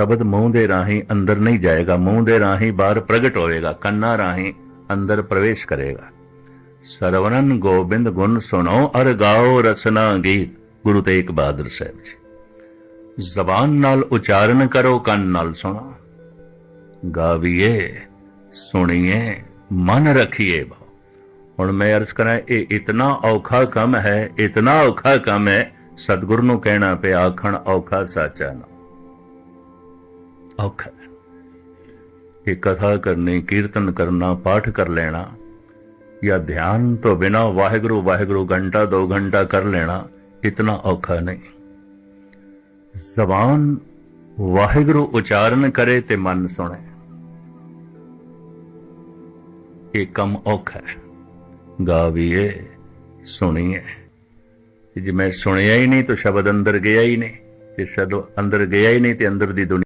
ਸ਼ਬਦ ਮੂੰਹ ਦੇ ਰਾਹੀਂ ਅੰਦਰ ਨਹੀਂ ਜਾਏਗਾ, ਮੂੰਹ ਦੇ ਰਾਹੀਂ ਬਾਹਰ ਪ੍ਰਗਟ ਹੋਵੇਗਾ ਕੰਨਾਂ ਰਾਹੀਂ ਅੰਦਰ ਪ੍ਰਵੇਸ਼ ਕਰੇਗਾ। ਸਰਵਣਨ ਗੋਬਿੰਦ ਗੁਣ ਸੁਣੋ, ਅਰ ਗਾਓ ਰਸਨਾ ਗੀਤ, ਗੁਰੂ ਤੇਗ ਬਹਾਦਰ ਸਾਹਿਬ ਜੀ। ਜ਼ਬਾਨ ਨਾਲ ਉਚਾਰਨ ਕਰੋ, ਕੰਨ ਨਾਲ ਸੁਣੋ। ਗਾਵੀਏ, ਸੁਣੀਏ, ਮਨ ਰੱਖੀਏ ਭਾਉ ਹੁਣ ਮੈਂ ਅਰਜ਼ ਕਰਾਂ, ਇਹ ਇਤਨਾ ਔਖਾ ਕੰਮ ਹੈ, ਇਤਨਾ ਔਖਾ ਕੰਮ ਹੈ, ਸਤਿਗੁਰ ਨੂੰ ਕਹਿਣਾ ਪਿਆ, ਆਖਣ ਔਖਾ ਸਾਚਾ ਨਾ। ਔਖਾ ਇਹ ਕਥਾ ਕਰਨੀ, ਕੀਰਤਨ ਕਰਨਾ, ਪਾਠ ਕਰ ਲੈਣਾ, ਜਾਂ ਧਿਆਨ ਤੋਂ ਬਿਨਾ ਵਾਹਿਗੁਰੂ ਵਾਹਿਗੁਰੂ ਘੰਟਾ, ਦੋ ਘੰਟਾ ਕਰ ਲੈਣਾ, ਇਤਨਾ ਔਖਾ ਨਹੀਂ। ਜ਼ਬਾਨ ਵਾਹਿਗੁਰੂ ਉਚਾਰਨ ਕਰੇ ਤੇ ਮਨ ਸੁਣੇ। ਇਹ ਕੰਮ ਔਖਾ ਹੈ। ਗਾਵੀਏ, ਸੁਣੀਏ। ਤੇ ਜੇ ਮੈਂ ਸੁਣਿਆ ਹੀ ਨਹੀਂ ਤਾਂ ਸ਼ਬਦ ਅੰਦਰ ਗਿਆ ਹੀ ਨਹੀਂ, ਤੇ ਸ਼ਬਦ ਅੰਦਰ ਗਿਆ ਹੀ ਨਹੀਂ ਤੇ ਅੰਦਰ ਦੀ ਦੁਨੀਆ